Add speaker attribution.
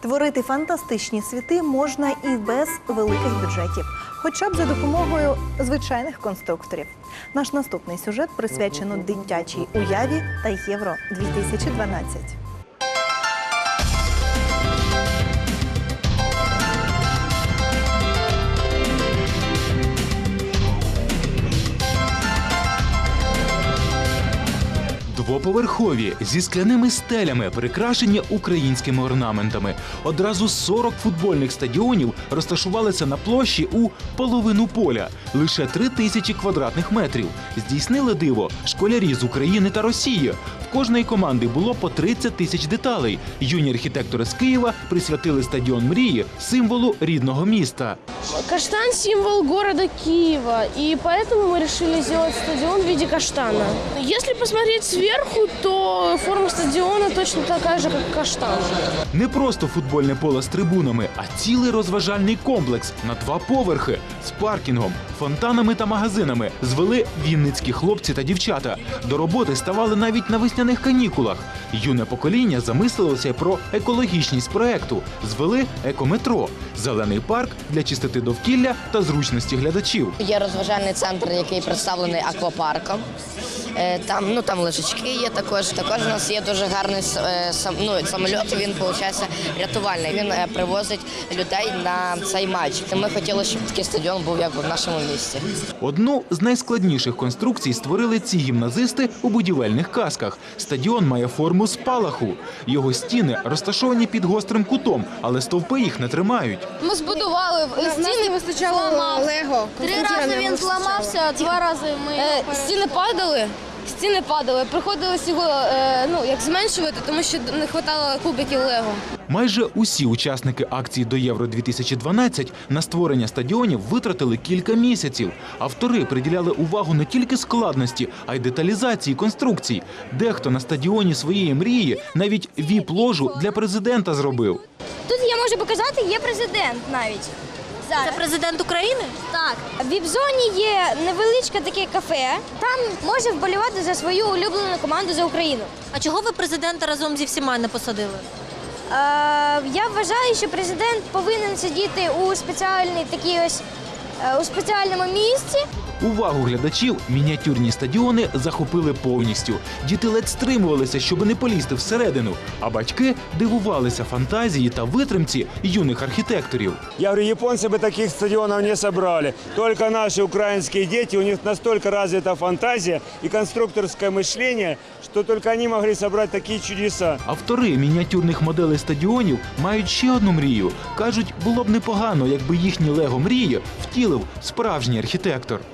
Speaker 1: Творити фантастичні світи можна і без великих бюджетів, хоча б за допомогою звичайних конструкторів. Наш наступний сюжет присвячено дитячій уяві та євро 2012.
Speaker 2: Двоповерхові зі скляними стелями, прикрашені українськими орнаментами. Одразу 40 футбольних стадіонів розташувалися на площі у половину поля, лише 3 тисячі квадратних метрів. Здійснили диво школярі з України та Росії. В кожної команди було по 30 тисяч деталей. Юні архітектори з Києва присвятили стадіон мрії символу рідного міста.
Speaker 3: Каштан – символ города Киева, и поэтому мы решили сделать стадион в виде каштана. Если посмотреть сверху, то форма стадиона точно такая же, как каштан.
Speaker 2: Не просто футбольне поле з трибунами, а цілий розважальний комплекс на два поверхи з паркінгом, фонтанами та магазинами звели вінницькі хлопці та дівчата. До роботи ставали навіть на весняних канікулах. Юне покоління замислилося про екологічність проекту. Звели екометро, зелений парк для чистоти довкілля та зручності глядачів.
Speaker 4: Є розважальний центр, який представлений аквапарком. Е, Там, ну, там лежачки є також. Також у нас є дуже гарний е, сам, ну, самоліт, він, виходить, рятувальний. Він е, привозить людей на цей матч. Ми хотіли, щоб такий стадіон був якби в нашому місті.
Speaker 2: Одну з найскладніших конструкцій створили ці гімназисти у будівельних касках. Стадіон має форму спалаху. Його стіни розташовані під гострим кутом, але стовпи їх не тримають.
Speaker 5: Ми збудували стіни вистачало Лего. Три рази він зламався, два рази ми стіни падали. Стіни падали. Приходилось його е, ну як зменшувати, тому що не вистачало кубиків Лего.
Speaker 2: Майже усі учасники акції до Євро 2012 на створення стадіонів витратили кілька місяців. Автори приділяли увагу не тільки складності, а й деталізації конструкцій. Дехто на стадіоні своєї мрії навіть віп-ложу для президента зробив.
Speaker 6: Тут я можу показати, є президент навіть. Зараз.
Speaker 7: Це президент України?
Speaker 6: Так. В віп-зоні є невеличке таке кафе. Там може вболівати за свою улюблену команду за Україну.
Speaker 7: А чого ви президента разом зі всіма не посадили?
Speaker 6: Е, я вважаю, що президент повинен сидіти у спеціальній такій ось е, у спеціальному місці.
Speaker 2: Увагу глядачів мініатюрні стадіони захопили повністю. Діти ледь стримувалися, щоб не полізти всередину. А батьки дивувалися фантазії та витримці юних архітекторів.
Speaker 8: Я говорю, японцы бы таких стадионов не собрали. Только наши украинские дети, у них настолько развита фантазия и конструкторское мышление, что только они могли собрать такие чудеса.
Speaker 2: Автори мініатюрних моделей стадіонів мають ще одну мрію. кажуть, було б непогано, якби їхні лего мрії втілив справжній архітектор.